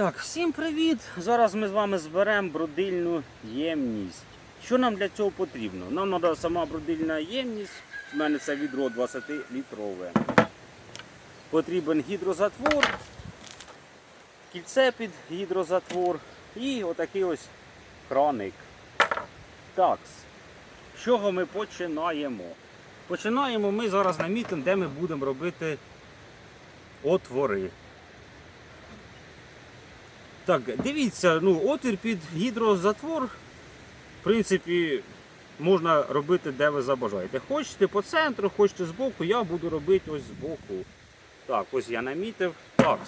Так, всім привіт! Зараз ми з вами зберемо бродильну ємність. Що нам для цього потрібно? Нам треба сама бродильна ємність. У мене це відро 20-літрове. Потрібен гідрозатвор, кільце під гідрозатвор і отакий ось краник. Так, з чого ми починаємо? Починаємо ми зараз намітимо, де ми будемо робити отвори. Так, дивіться, ну, отвір під гідрозатвор, в принципі, можна робити, де ви забажаєте. Хочете по центру, хочете збоку, я буду робити ось збоку. Так, ось я намітив. Так.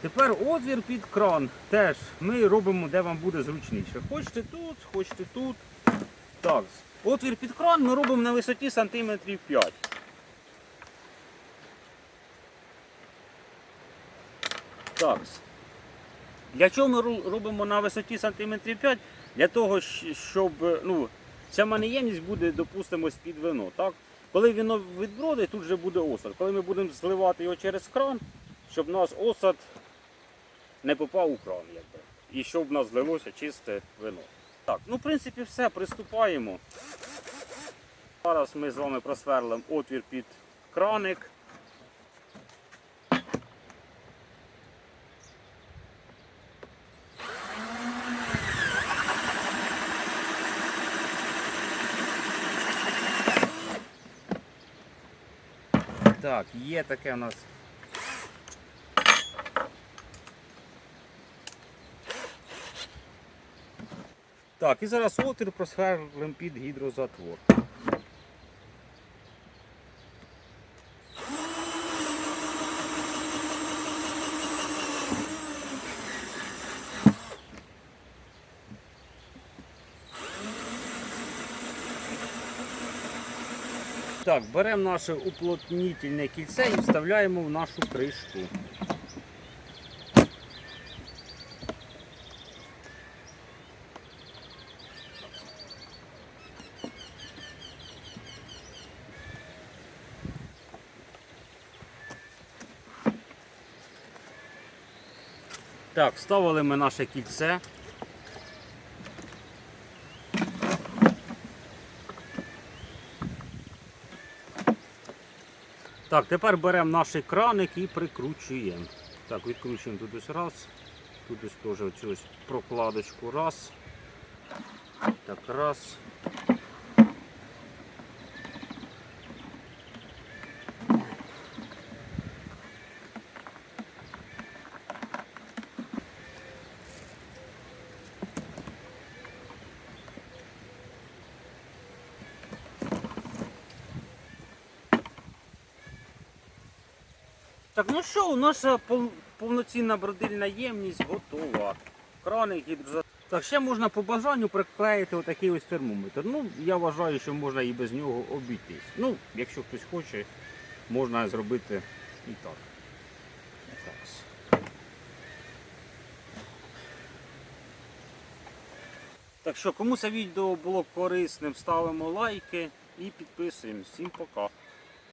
Тепер отвір під кран. Теж ми робимо, де вам буде зручніше. Хочете тут, хочете тут. Так. Отвір під кран ми робимо на висоті сантиметрів 5. Так. Для чого ми робимо на висоті сантиметрів 5? Для того, щоб ну, ця маніємність буде, допустимо, з-під вино. Так? Коли вино відбродить, тут вже буде осад. Коли ми будемо зливати його через кран, щоб у нас осад не попав у кран. Якби. І щоб в нас злилося чисте вино. Так, ну в принципі все, приступаємо. Зараз ми з вами просверлимо отвір під краник. Так, є таке у нас. Так, і зараз отвір просверлимо під гідрозатвор. Так, беремо наше уплотнительне кільце і вставляємо в нашу кришку. Так, вставили ми наше кільце. Так, тепер беремо наш краник і прикручуємо. Так, відкручуємо тут ось раз. Тут ось теж оцю прокладочку раз. Так, раз. Так, ну що, наша пов- повноцінна бродильна ємність готова. Краник гідроза. Так, ще можна по бажанню приклеїти отакий ось термометр. Ну, я вважаю, що можна і без нього обійтись. Ну, якщо хтось хоче, можна зробити і так. Так що, кому це відео було корисним, ставимо лайки і підписуємо. Всім пока.